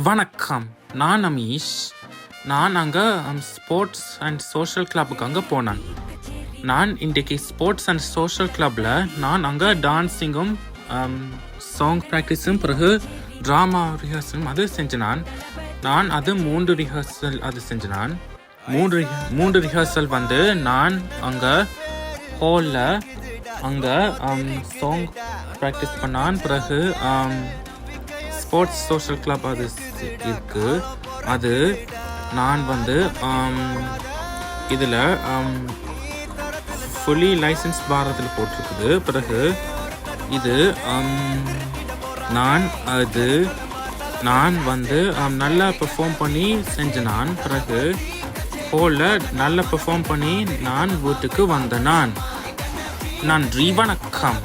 வணக்கம். நான் அமீஷ். நான் அங்கே ஸ்போர்ட்ஸ் அண்ட் சோஷியல் கிளப்புக்கு அங்கே போனேன். நான் இன்றைக்கு ஸ்போர்ட்ஸ் அண்ட் சோஷியல் கிளப்பில் நான் அங்கே டான்ஸிங்கும் சாங் ப்ராக்டிஸும் பிறகு ட்ராமா ரிஹர்சலும் அது செஞ்சினான். நான் அது மூன்று ரிஹர்சல் அது செஞ்சினான். மூன்று மூன்று ரிஹர்சல் வந்து நான் அங்கே ஹாலில் அங்கே சாங் ப்ராக்டிஸ் பண்ணான். பிறகு um, ஸ்போர்ட்ஸ் சோஷியல் கிளப் அது இருக்குது இருக்கு. அது நான் வந்து இதில் ஃபுல்லி லைசன்ஸ் பாரதில் போட்டிருக்குது. பிறகு இது நான் அது நான் வந்து நல்லா பெர்ஃபார்ம் பண்ணி செஞ்ச நான். பிறகு ஹோலில் நல்லா பெர்ஃபார்ம் பண்ணி நான் வீட்டுக்கு வந்த நான். நன்றி வணக்கம்.